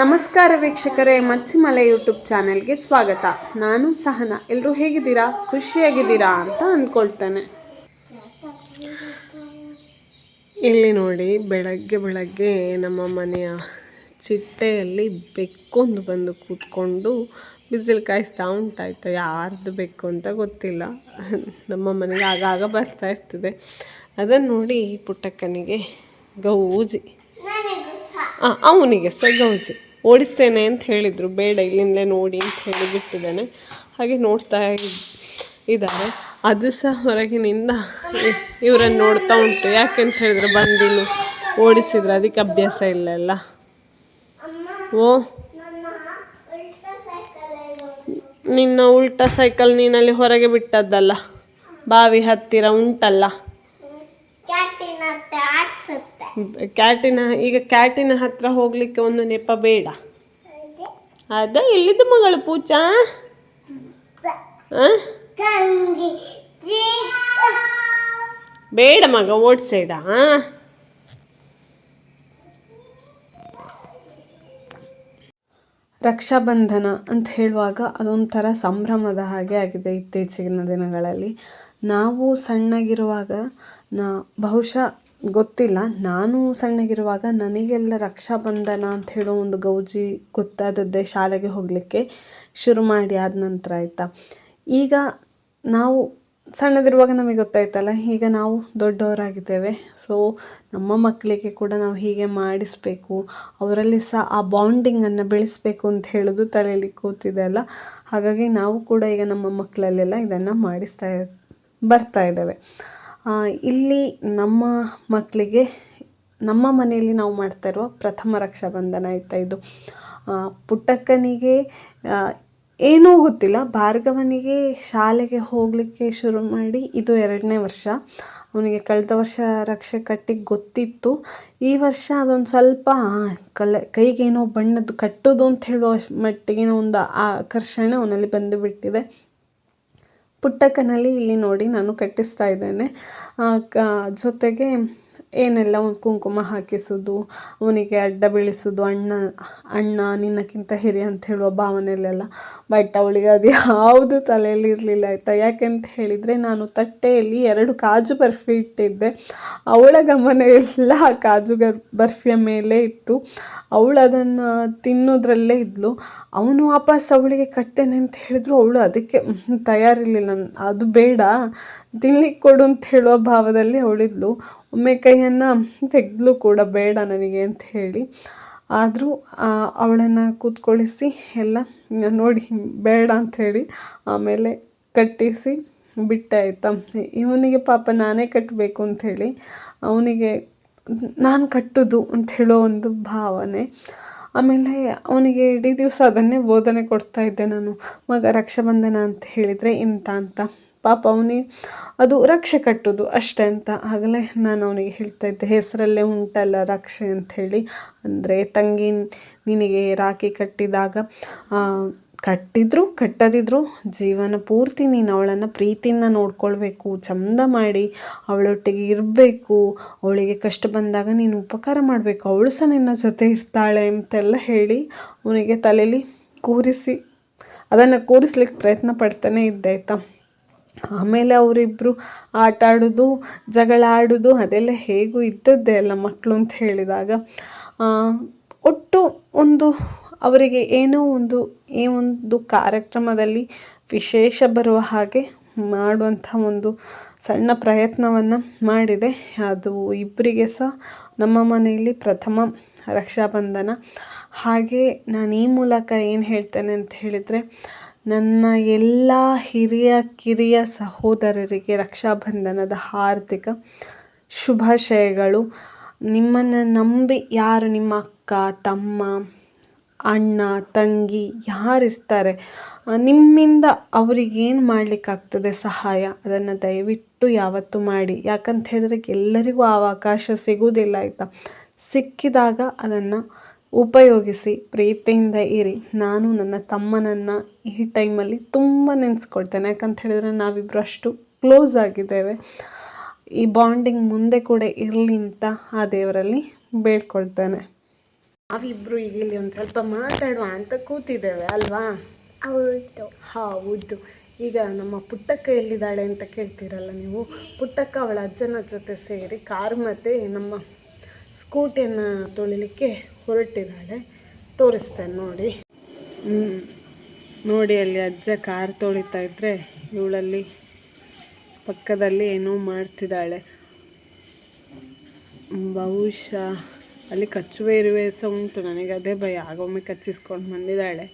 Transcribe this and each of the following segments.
ನಮಸ್ಕಾರ ವೀಕ್ಷಕರೇ ಮಚ್ಚಿಮಲೆ ಯೂಟ್ಯೂಬ್ ಚಾನೆಲ್ಗೆ ಸ್ವಾಗತ. ನಾನು ಸಹನ. ಎಲ್ಲರೂ ಹೇಗಿದ್ದೀರಾ? ಖುಷಿಯಾಗಿದ್ದೀರಾ ಅಂತ ಅಂದ್ಕೊಳ್ತೇನೆ. ಇಲ್ಲಿ ನೋಡಿ ಬೆಳಗ್ಗೆ ಬೆಳಗ್ಗೆ ನಮ್ಮ ಮನೆಯ ಚಿಟ್ಟೆಯಲ್ಲಿ ಬೆಕ್ಕೊಂದು ಬಂದು ಕೂತ್ಕೊಂಡು ಬಿಸಿಲು ಕಾಯಿಸ್ತಾ ಉಂಟಾಯ್ತು. ಯಾರ್ದು ಬೆಕ್ಕು ಅಂತ ಗೊತ್ತಿಲ್ಲ. ನಮ್ಮ ಮನೆಗೆ ಆಗಾಗ ಬರ್ತಾ ಇರ್ತದೆ. ಅದನ್ನು ನೋಡಿ ಪುಟ್ಟಕ್ಕನಿಗೆ ಗೌಜಿ. ಹಾಂ ಅವನಿಗೆ ಸಹ ಗೌಜಿ. ಓಡಿಸ್ತೇನೆ ಅಂತ ಹೇಳಿದರು. ಬೇಡ, ಇಲ್ಲಿಂದಲೇ ನೋಡಿ ಅಂತ ಹೇಳಿ ಬಿಟ್ಟಿದ್ದೇನೆ. ಹಾಗೆ ನೋಡ್ತಾ ಇದ್ದಾರೆ. ಅದು ಸಹ ಹೊರಗಿನಿಂದ ಇವರನ್ನು ನೋಡ್ತಾ ಉಂಟು. ಯಾಕೆಂತ ಹೇಳಿದ್ರೆ ಬಂದಿನ್ನು ಓಡಿಸಿದ್ರೆ ಅದಕ್ಕೆ ಅಭ್ಯಾಸ ಇಲ್ಲ ಅಲ್ಲ. ಓ, ನಿನ್ನ ಉಲ್ಟಾ ಸೈಕಲ್ ನೀನಲ್ಲಿ ಹೊರಗೆ ಬಿಟ್ಟದ್ದಲ್ಲ. ಬಾವಿ ಹತ್ತಿರ ಉಂಟಲ್ಲ. ಕ್ಯಾಟಿನ ಈಗ ಕ್ಯಾಟಿನ ಹತ್ರ ಹೋಗ್ಲಿಕ್ಕೆ ಒಂದು ನೆಪ ಬೇಡ. ಅದ ಇಲ್ಲಿದ್ದು ಮಗಳು ಪೂಜಾ. ಬೇಡ ಮಗ ಓಡ್ಸೇಡ ರಕ್ಷಾಬಂಧನ ಅಂತ ಹೇಳುವಾಗ ಅದೊಂಥರ ಸಂಭ್ರಮದ ಹಾಗೆ ಆಗಿದೆ ಇತ್ತೀಚಿನ ದಿನಗಳಲ್ಲಿ. ನಾವು ಸಣ್ಣಗಿರುವಾಗ ನಾ ಬಹುಶಃ ಗೊತ್ತಿಲ್ಲ. ನಾನು ಸಣ್ಣಗಿರುವಾಗ ನನಗೆಲ್ಲ ರಕ್ಷಾಬಂಧನ ಅಂತ ಹೇಳೋ ಒಂದು ಗೌಜಿ ಗೊತ್ತಾದದ್ದೇ ಶಾಲೆಗೆ ಹೋಗಲಿಕ್ಕೆ ಶುರು ಮಾಡಿ ಆದ ನಂತರ ಆಯಿತಾ. ಈಗ ನಾವು ಸಣ್ಣದಿರುವಾಗ ನಮಗೆ ಗೊತ್ತಾಯ್ತಲ್ಲ, ಈಗ ನಾವು ದೊಡ್ಡವರಾಗಿದ್ದೇವೆ. ಸೊ ನಮ್ಮ ಮಕ್ಕಳಿಗೆ ಕೂಡ ನಾವು ಹೀಗೆ ಮಾಡಿಸಬೇಕು. ಅವರಲ್ಲಿ ಸಹ ಆ ಬಾಂಡಿಂಗನ್ನು ಬೆಳೆಸಬೇಕು ಅಂತ ಹೇಳೋದು ತಲೆಯಲ್ಲಿ ಕೂತಿದೆ ಅಲ್ಲ. ಹಾಗಾಗಿ ನಾವು ಕೂಡ ಈಗ ನಮ್ಮ ಮಕ್ಕಳಲ್ಲೆಲ್ಲ ಇದನ್ನು ಮಾಡಿಸ್ತಾ ಬರ್ತಾ ಇದ್ದೇವೆ. ಇಲ್ಲಿ ನಮ್ಮ ಮಕ್ಕಳಿಗೆ, ನಮ್ಮ ಮನೆಯಲ್ಲಿ ನಾವು ಮಾಡ್ತಾ ಇರುವ ಪ್ರಥಮ ರಕ್ಷಾಬಂಧನ ಆಯಿತಾ ಇದು. ಪುಟ್ಟಕ್ಕನಿಗೆ ಏನೂ ಗೊತ್ತಿಲ್ಲ. ಭಾರ್ಗವನಿಗೆ ಶಾಲೆಗೆ ಹೋಗಲಿಕ್ಕೆ ಶುರು ಮಾಡಿ ಇದು ಎರಡನೇ ವರ್ಷ. ಅವನಿಗೆ ಕಳೆದ ವರ್ಷ ರಕ್ಷೆ ಕಟ್ಟಿ ಗೊತ್ತಿತ್ತು. ಈ ವರ್ಷ ಅದೊಂದು ಸ್ವಲ್ಪ ಕಲ, ಕೈಗೇನೋ ಬಣ್ಣದ್ದು ಕಟ್ಟೋದು ಅಂತ ಹೇಳುವ ಮಟ್ಟಿಗಿನ ಒಂದು ಆಕರ್ಷಣೆ ಅವನಲ್ಲಿ ಬಂದು ಬಿಟ್ಟಿದೆ. ಪುಟ್ಟಕ್ಕನಲ್ಲಿ ಇಲ್ಲಿ ನೋಡಿ ನಾನು ಕಟ್ಟಿಸ್ತಾ ಇದ್ದೇನೆ. ಜೊತೆಗೆ ಏನೆಲ್ಲ ಕುಂಕುಮ ಹಾಕಿಸೋದು, ಅವನಿಗೆ ಅಡ್ಡ ಬೀಳಿಸೋದು, ಅಣ್ಣ ಅಣ್ಣ ನಿನ್ನಕ್ಕಿಂತ ಹಿರಿಯ ಅಂತ ಹೇಳುವ ಭಾವನೆಯಲ್ಲೆಲ್ಲ ಬಟ್ ಅವಳಿಗೆ ಅದು ಯಾವುದು ತಲೆಯಲ್ಲಿ ಇರಲಿಲ್ಲ ಆಯಿತಾ? ಯಾಕೆಂತ ಹೇಳಿದರೆ ನಾನು ತಟ್ಟೆಯಲ್ಲಿ ಎರಡು ಕಾಜು ಬರ್ಫಿ ಇಟ್ಟಿದ್ದೆ. ಅವಳ ಗಮನ ಎಲ್ಲ ಕಾಜು ಗರ್, ಬರ್ಫಿಯ ಮೇಲೆ ಇತ್ತು. ಅವಳು ಅದನ್ನು ತಿನ್ನೋದ್ರಲ್ಲೇ ಇದ್ಲು. ಅವನು ವಾಪಸ್ ಅವಳಿಗೆ ಕಟ್ತೇನೆ ಅಂತ ಹೇಳಿದ್ರು, ಅವಳು ಅದಕ್ಕೆ ತಯಾರಿರಲಿಲ್ಲ. ಅದು ಬೇಡ. ತಿನ್ಲಿಕ್ಕೆ ಕೊಡು ಅಂತ ಹೇಳುವ ಭಾವದಲ್ಲಿ ಅವಳಿದ್ಲು. ಒಮ್ಮೆ ಕೈಯನ್ನು ತೆಗೆದ್ಲು ಕೂಡ, ಬೇಡ ನನಗೆ ಅಂತ ಹೇಳಿ. ಆದರೂ ಅವಳನ್ನು ಕೂತ್ಕೊಳಿಸಿ ಎಲ್ಲ ನೋಡಿ, ಬೇಡ ಅಂಥೇಳಿ ಆಮೇಲೆ ಕಟ್ಟಿಸಿ ಬಿಟ್ಟಾಯ್ತ. ಇವನಿಗೆ ಪಾಪ ನಾನೇ ಕಟ್ಟಬೇಕು ಅಂಥೇಳಿ ಅವನಿಗೆ ನಾನು ಕಟ್ಟೋದು ಅಂತ ಹೇಳೋ ಒಂದು ಭಾವನೆ. ಆಮೇಲೆ ಅವನಿಗೆ ಇಡೀ ದಿವಸ ಅದನ್ನೇ ಬೋಧನೆ ಕೊಡ್ತಾ ಇದ್ದೆ ನಾನು. ಮಗ ರಕ್ಷಾಬಂಧನ ಅಂತ ಹೇಳಿದರೆ ಇಂಥ ಅಂತ. ಪಾಪ ಅವನಿಗೆ ಅದು ರಕ್ಷೆ ಕಟ್ಟೋದು ಅಷ್ಟೇ ಅಂತ. ಆಗಲೇ ನಾನು ಅವನಿಗೆ ಹೇಳ್ತಾ ಇದ್ದೆ, ಹೆಸರಲ್ಲೇ ಉಂಟಲ್ಲ ರಕ್ಷೆ ಅಂಥೇಳಿ ಅಂದರೆ ತಂಗಿ ನಿನಗೆ ರಾಖಿ ಕಟ್ಟಿದಾಗ ಕಟ್ಟಿದ್ರು, ಕಟ್ಟದಿದ್ರು, ಜೀವನ ಪೂರ್ತಿ ನೀನು ಅವಳನ್ನು ಪ್ರೀತಿಯಿಂದ ನೋಡ್ಕೊಳ್ಬೇಕು, ಚಂದ ಮಾಡಿ ಅವಳೊಟ್ಟಿಗೆ ಇರಬೇಕು, ಅವಳಿಗೆ ಕಷ್ಟ ಬಂದಾಗ ನೀನು ಉಪಕಾರ ಮಾಡಬೇಕು, ಅವಳು ಸಹ ನಿನ್ನ ಜೊತೆ ಇರ್ತಾಳೆ ಅಂತೆಲ್ಲ ಹೇಳಿ ಅವನಿಗೆ ತಲೆಯಲ್ಲಿ ಕೂರಿಸಿ, ಅದನ್ನು ಕೂರಿಸ್ಲಿಕ್ಕೆ ಪ್ರಯತ್ನ ಪಡ್ತಾನೆ ಇದ್ದೆ ಆಮೇಲೆ ಅವರಿಬ್ಬರು ಆಟ ಆಡೋದು, ಜಗಳ ಆಡೋದು, ಅದೆಲ್ಲ ಹೇಗೂ ಇದ್ದದ್ದೇ ಅಲ್ಲ ಮಕ್ಕಳು ಅಂತ ಹೇಳಿದಾಗ. ಒಟ್ಟು ಒಂದು ಅವರಿಗೆ ಏನೋ ಒಂದು, ಈ ಒಂದು ಕಾರ್ಯಕ್ರಮದಲ್ಲಿ ವಿಶೇಷ ಬರುವ ಹಾಗೆ ಮಾಡುವಂಥ ಒಂದು ಸಣ್ಣ ಪ್ರಯತ್ನವನ್ನು ಮಾಡಿದೆ. ಅದು ಇಬ್ಬರಿಗೆ ಸಹ ನಮ್ಮ ಮನೆಯಲ್ಲಿ ಪ್ರಥಮ ರಕ್ಷಾಬಂಧನ. ಹಾಗೆ ನಾನು ಈ ಮೂಲಕ ಏನು ಹೇಳ್ತೇನೆ ಅಂತ ಹೇಳಿದರೆ ನನ್ನ ಎಲ್ಲ ಹಿರಿಯ ಕಿರಿಯ ಸಹೋದರರಿಗೆ ರಕ್ಷಾಬಂಧನದ ಹಾರ್ದಿಕ ಶುಭಾಶಯಗಳು. ನಿಮ್ಮನ್ನು ನಂಬಿ ಯಾರು ನಿಮ್ಮ ಅಕ್ಕ, ತಮ್ಮ, ಅಣ್ಣ, ತಂಗಿ ಯಾರಿರ್ತಾರೆ ನಿಮ್ಮಿಂದ ಅವರಿಗೇನು ಮಾಡಲಿಕ್ಕಾಗ್ತದೆ ಸಹಾಯ, ಅದನ್ನು ದಯವಿಟ್ಟು ಯಾವತ್ತೂ ಮಾಡಿ. ಯಾಕಂತ ಹೇಳಿದ್ರೆ ಎಲ್ಲರಿಗೂ ಅವಕಾಶ ಸಿಗುವುದಿಲ್ಲ ಆಯಿತಾ. ಸಿಕ್ಕಿದಾಗ ಅದನ್ನು ಉಪಯೋಗಿಸಿ ಪ್ರೀತಿಯಿಂದ ಇರಿ. ನಾನು ನನ್ನ ತಮ್ಮನನ್ನು ಈ ಟೈಮಲ್ಲಿ ತುಂಬ ನೆನೆಸ್ಕೊಳ್ತೇನೆ. ಯಾಕಂತ ಹೇಳಿದ್ರೆ ನಾವಿಬ್ಬರು ಅಷ್ಟು ಕ್ಲೋಸ್ ಆಗಿದ್ದೇವೆ. ಈ ಬಾಂಡಿಂಗ್ ಮುಂದೆ ಕೂಡ ಇರಲಿ ಅಂತ ಆ ದೇವರಲ್ಲಿ ಬೇಡ್ಕೊಳ್ತೇನೆ. ನಾವಿಬ್ರು ಈಗ ಇಲ್ಲಿ ಒಂದು ಸ್ವಲ್ಪ ಮಾತಾಡುವ ಅಂತ ಕೂತಿದ್ದೇವೆ ಅಲ್ವಾ? ಹೌದು. ಹೌದು. ಈಗ ನಮ್ಮ ಪುಟ್ಟಕ್ಕ ಎಲ್ಲಿದ್ದಾಳೆ ಅಂತ ಕೇಳ್ತೀರಲ್ಲ ನೀವು? ಪುಟ್ಟಕ್ಕ ಅವಳ ಅಜ್ಜನ ಜೊತೆ ಸೇರಿ ಕಾರ್ ಮತ್ತು ನಮ್ಮ ಸ್ಕೂಟಿಯನ್ನು ತೊಳಿಲಿಕ್ಕೆ ಹೊರಟಿದ್ದಾಳೆ. ತೋರಿಸ್ತೇನೆ ನೋಡಿ. ನೋಡಿ, ಅಲ್ಲಿ ಅಜ್ಜ ಕಾರ್ ತೊಳಿತಾ ಇದ್ದರೆ ಇವಳಲ್ಲಿ ಪಕ್ಕದಲ್ಲಿ ಏನೋ ಮಾಡ್ತಿದ್ದಾಳೆ. ಬಹುಶಃ ಅಲ್ಲಿ ಕಚ್ಚುವೆ ಇರುವೆ ಸಹ ಉಂಟು. ನನಗೆ ಅದೇ ಭಯ. ಆಗೊಮ್ಮೆ ಕಚ್ಚಿಸ್ಕೊಂಡು ಬಂದಿದ್ದಾಳೆ.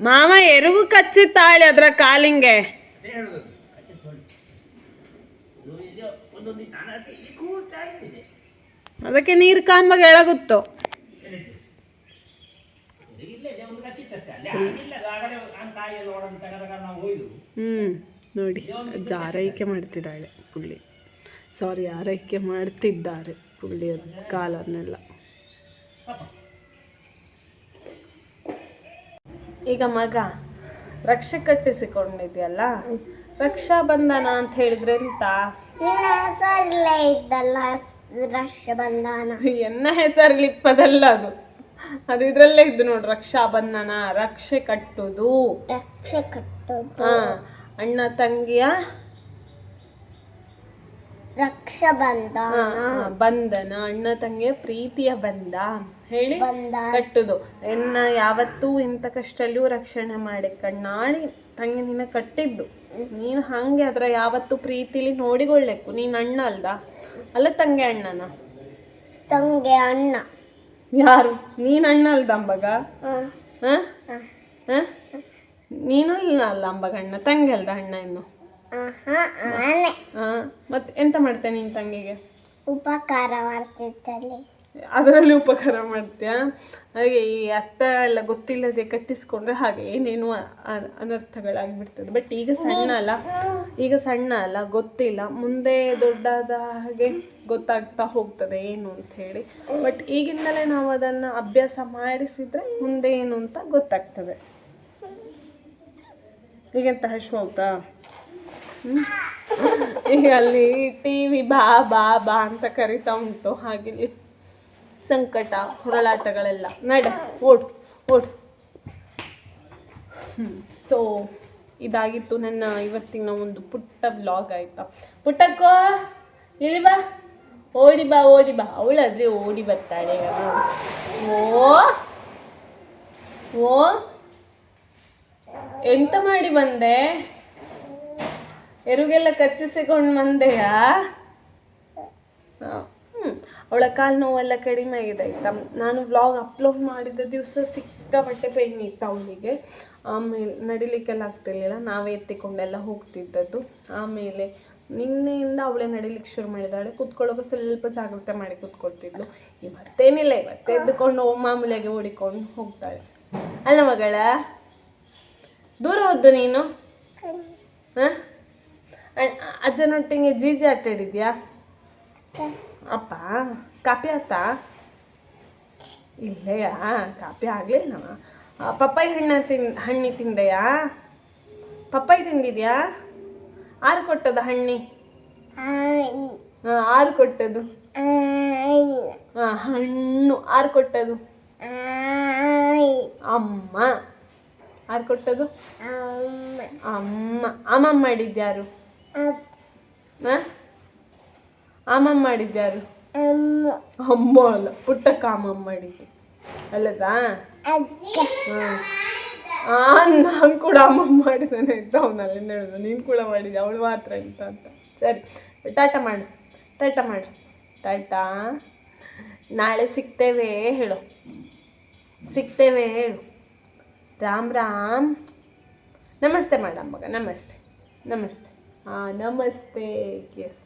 ಮಾವ, ಎರಗು ಕಚ್ಚಿತ್ತಾಳೆ ಅದರ ಕಾಲಿಂಗೆ. ಅದಕ್ಕೆ ನೀರು ಕಾಂಬಾಗ ಎಳಗುತ್ತೋ? ಹ್ಮ್ ನೋಡಿ ಅಜ್ಜ ಆರೈಕೆ ಮಾಡ್ತಿದ್ದಾಳೆ ಪುಳ್ಳಿ. ಸಾರಿ ಆರೈಕೆ ಮಾಡ್ತಿದ್ದಾರೆ ಪುಳ್ಳಿಯ ಕಾಲನ್ನೆಲ್ಲ ಈಗ ಮಗ ರಕ್ಷೆ ಕಟ್ಟಿಸಿಕೊಂಡಿದ್ಯಲ್ಲ? ರಕ್ಷಾ ಬಂಧನ ಅಂತ ಹೇಳಿದ್ರೆ ಎಂತ ನಿನ್ನ ಹೆಸರಲ್ಲೇ ಇದ್ದಲ್ಲ ರಕ್ಷ ಬಂಧನ ಎನ್ನ ಹೆಸರ್ಲಿಪ್ಪದಲ್ಲ ಅದು. ಅದು ಇದ್ರಲ್ಲೇ ಇದ್ದು ನೋಡಿ ರಕ್ಷಾ ಬಂಧನ ರಕ್ಷೆ ಕಟ್ಟುದು. ರಕ್ಷೆ ಕಟ್ಟುದು. ಹಾ ಅಣ್ಣ ತಂಗಿಯ ರಕ್ಷಾ ಬಂಧನ ಹಾ, ಹಾ, ಬಂಧನ ಅಣ್ಣ ತಂಗಿಯ ಪ್ರೀತಿಯ ಬಂಧ. ಹೇಳಿ ಕಟ್ಟುದು. ಎನ್ನ ಯಾವತ್ತೂ ಇಂಥ ಕಷ್ಟಲ್ಲೂ ರಕ್ಷಣೆ ಮಾಡಿ ಕಣ್ಣಾಡಿ ತಂಗಿ ನಿನ್ನ ಕಟ್ಟಿದ್ದು. ನೀನು ಹಂಗೆ ಅದ್ರ ಯಾವತ್ತು ಪ್ರೀತಿಲಿ ನೋಡಿಕೊಳ್ಳಬೇಕು ನೀನ್ ಅಣ್ಣ ಅಲ್ದ? ಅಲ್ಲ ತಂಗಿ ಅಣ್ಣನ? ತಂಗಿ ಅಣ್ಣ. ಯಾರು? ನೀನು ಅಣ್ಣ ಅಲ್ದ ಅಂಬಗ? ನೀನು ಅಲ್ಲ ಅಂಬಗ ಅಣ್ಣ? ತಂಗಿ ಅಲ್ದ ಅಣ್ಣ ಇನ್ನು? ಮತ್ತೆ ಎಂತ ಮಾಡ್ತೇನೆ ನಿನ್ ತಂಗಿಗೆ? ಉಪಕಾರ ಮಾಡ್ತಿದ್ದಲ್ಲಿ. ಅದರಲ್ಲಿ ಉಪಕಾರ ಮಾಡ್ತೀಯ? ಹಾಗೆ ಈ ಅರ್ಥ ಎಲ್ಲ ಗೊತ್ತಿಲ್ಲದೆ ಕಟ್ಟಿಸ್ಕೊಂಡ್ರೆ ಹಾಗೆ ಏನೇನು ಅನರ್ಥಗಳಾಗಿಬಿಡ್ತದೆ. ಬಟ್ ಈಗ ಸಣ್ಣ ಅಲ್ಲ. ಈಗ ಸಣ್ಣ ಅಲ್ಲ, ಗೊತ್ತಿಲ್ಲ. ಮುಂದೆ ದೊಡ್ಡಾದ ಹಾಗೆ ಗೊತ್ತಾಗ್ತಾ ಹೋಗ್ತದೆ ಏನು ಅಂತ ಹೇಳಿ. ಬಟ್ ಈಗಿಂದಲೇ ನಾವು ಅದನ್ನು ಅಭ್ಯಾಸ ಮಾಡಿಸಿದ್ರೆ ಮುಂದೆ ಏನು ಅಂತ ಗೊತ್ತಾಗ್ತದೆ. ಈಗೆಂತ ಹಶು ಹೋಗ್ತಾ? ಈಗ ಅಲ್ಲಿ ಟಿ ವಿ ಬಾ ಬಾ ಬಾ ಅಂತ ಕರಿತಾ ಉಂಟು ಹಾಗೆ ಸಂಕಟ ಹೊರಳಾಟಗಳೆಲ್ಲ ನಡೆ, ಓಡು ಓಡು. ಸೊ ಇದಾಗಿತ್ತು ನನ್ನ ಇವತ್ತಿನ ಒಂದು ಪುಟ್ಟ ಬ್ಲಾಗ್ ಆಯ್ತಾ. ಪುಟ್ಟಕ್ಕೋ, ಇಳಿ ಬಾ. ಓಡಿ ಬಾ ಓಡಿ ಬಾ. ಅವಳಾದ್ರೆ ಓಡಿ ಬರ್ತಾಳೆ. ಓ ಓ, ಎಂತ ಮಾಡಿ ಬಂದೆ? ಎರುಗೆಲ್ಲ ಕಚ್ಚಿಸಿಕೊಂಡು ಬಂದೆಯಾ? ಅವಳ ಕಾಲು ನೋವೆಲ್ಲ ಕಡಿಮೆ ಆಗಿದೆ, ಆಯಿತಾ? ನಾನು ವ್ಲಾಗ್ ಅಪ್ಲೋಡ್ ಮಾಡಿದ ದಿವಸ ಸಿಕ್ಕಾಪಟ್ಟೆ ಪೇನ್ ಇತ್ತು ಅವಳಿಗೆ. ಆಮೇಲೆ ನಡಿಲಿಕ್ಕೆಲ್ಲ ಆಗ್ತಿರ್ಲಿಲ್ಲ, ನಾವೇ ಎತ್ತಿಕೊಂಡೆಲ್ಲ ಹೋಗ್ತಿದ್ದದ್ದು. ಆಮೇಲೆ ನಿನ್ನೆಯಿಂದ ಅವಳೇ ನಡಿಲಿಕ್ಕೆ ಶುರು ಮಾಡಿದಾಳೆ. ಕೂತ್ಕೊಳ್ಳೋಕೆ ಸ್ವಲ್ಪ ಜಾಗ್ರತೆ ಮಾಡಿ ಕೂತ್ಕೊಳ್ತಿದ್ಲು. ಇವತ್ತೇನಿಲ್ಲ, ಇವತ್ತೆ ಎದ್ದುಕೊಂಡು ಮಾಮೂಲಿಯಾಗಿ ಓಡಿಕೊಂಡು ಹೋಗ್ತಾಳೆ. ಅಲ್ಲ ಮಗಳ, ದೂರ ಹೋದ್ದು ನೀನು? ಹಾಂ? ಅಜ್ಜನೊಟ್ಟಿಗೆ ಜೀಜಿ ಆಟ ಆಡಿದ್ಯಾ ಅಪ್ಪ ಕಾಪಿ ಆತ? ಇಲ್ಲೇ ಕಾಪಿ ಆಗಲಿಲ್ಲ ಪಪ್ಪಾಯಿ ಹಣ್ಣು ತಿನ್ ಹಣ್ಣಿ ತಿಂದೆಯಾ? ಪಪ್ಪಾಯಿ ತಿಂದಿದ್ಯಾ? ಆರು ಕೊಟ್ಟದ ಹಣ್ಣಿ? ಹಾಂ ಆರು ಕೊಟ್ಟದು. ಹಾಂ ಹಣ್ಣು ಆರು ಕೊಟ್ಟದು. ಅಮ್ಮ ಆರು ಕೊಟ್ಟದು? ಅಮ್ಮ. ಅಮ್ಮ ಮಾಡಿದ್ಯಾರು? ಹಾಂ ಅಮ್ಮಮ್ಮ ಮಾಡಿದ್ಯಾರು ಅಮ್ಮ ಅಲ್ಲ ಪುಟ್ಟಕ್ಕ ಅಮ್ಮ ಮಾಡಿದ್ದು. ಅಲ್ಲದಾ? ನಾನು ಕೂಡ ಅಮ್ಮ ಮಾಡಿದ್ದಾನೆ ಅಂತ ಅವನಲ್ಲಿ ಹೇಳಿದ್ರು ನೀನು ಕೂಡ ಮಾಡಿದ್ದೆ ಅವಳು ಮಾತ್ರ ಅಂತ ಅಂತ. ಸರಿ, ಟಾಟಾ ಮಾಡು ಟಾಟಾ ಮಾಡು. ಟಾಟಾ? ನಾಳೆ ಸಿಗ್ತೇವೆ ಹೇಳು. ಸಿಗ್ತೇವೆ ಹೇಳು. ರಾಮ್ ರಾಮ್. ನಮಸ್ತೆ ಮೇಡಮ್ ಮಗ ನಮಸ್ತೆ ನಮಸ್ತೆ. ಹಾಂ ನಮಸ್ತೆ ಎಸ್